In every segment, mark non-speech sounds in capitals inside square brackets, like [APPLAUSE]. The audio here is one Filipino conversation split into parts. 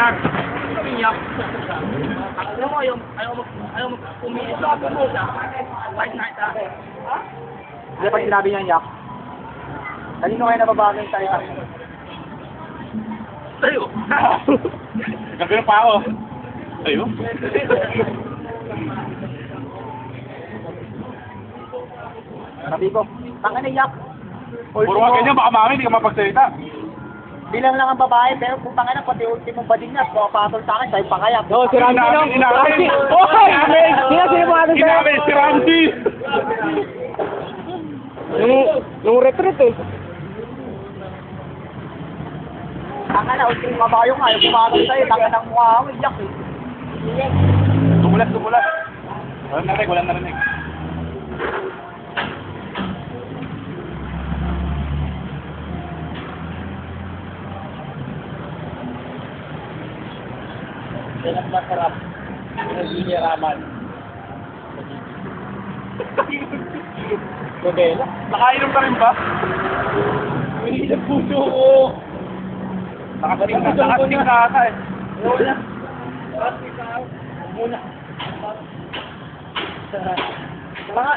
Anak. Iyak. Alam mo, ayaw, ayaw, ayaw pumili sa ako mo. Na ita. Hindi pag sinabi niya yak. Kanino kayo nababagay sa yak? Tayo. [LAUGHS] Gagawin pa ako. Ayo. Sabi ko, tanga na yak. Puro ka ganyan, baka mami, hindi ka mapagsalita. Bilang lang ang babae, pero kung tanga na, pati ultimo ba din niya, pumapatol sa akin, sa'yo pa kaya. No, si Randy, no? Randy. Oh, Inamin. Sino sino mga ano sa'yo? Inamin, si Randy. Nung, nung retreat eh. Tanga na, ultimo nga, yung pumapatol sa'yo, tanga ng mukha mo, yak eh. Tumulat, tumulat. Walang narinig, walang narinig. Yan ang masarap. Naginiraman. Modela. Nakainom ka rin ba? Hindi na puso ko. Nakating na, nakating na ata eh. Wala. Muna. Tara nga.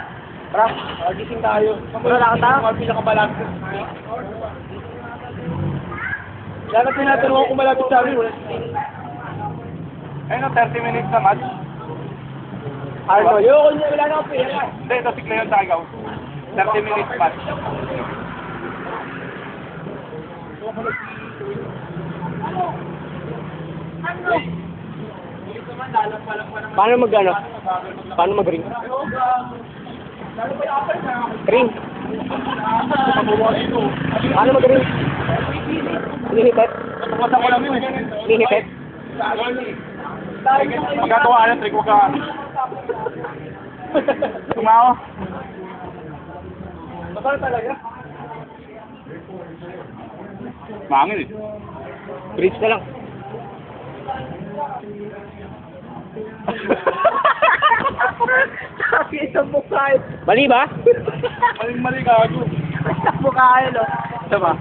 Tara, magising tayo. Wala na ka tayo? Mga pinakamalapit. Dapat tinatanong kung malapit sa amin. Wala Ayun, 30 minutes na match. Arno, yun, wala na akong pera. Hindi, ito sigla yun sa ikaw. 30 minutes match. Paano mag ano? Paano mag ring? Ring. Paano mag ring? Hinihipet? Tumasan ko eh. Magkagawa ka ng trick, huwag ka... Tumawa. Masarap talaga. Mangin eh. Bridge na lang. Sabi isang mukha yun. Mali ba? Maling mali ka ako. Isang mukha yun, oh. Diba?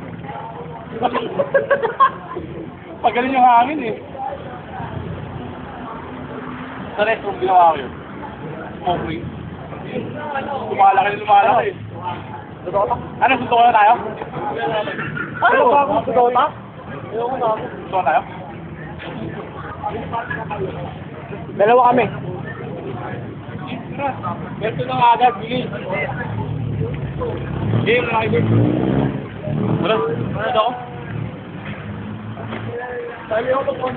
Pagaling yung hangin eh. Sa restroom ginawa ko yun. Smoke ring. Lumalaki na lumalaki ba? Ano, suntok na tayo? Ano ba ako? Ba? Ayoko na ako. Na tayo? Dalawa kami. Beto na agad, bigay. Game na kayo. Wala daw. Sabi ako pag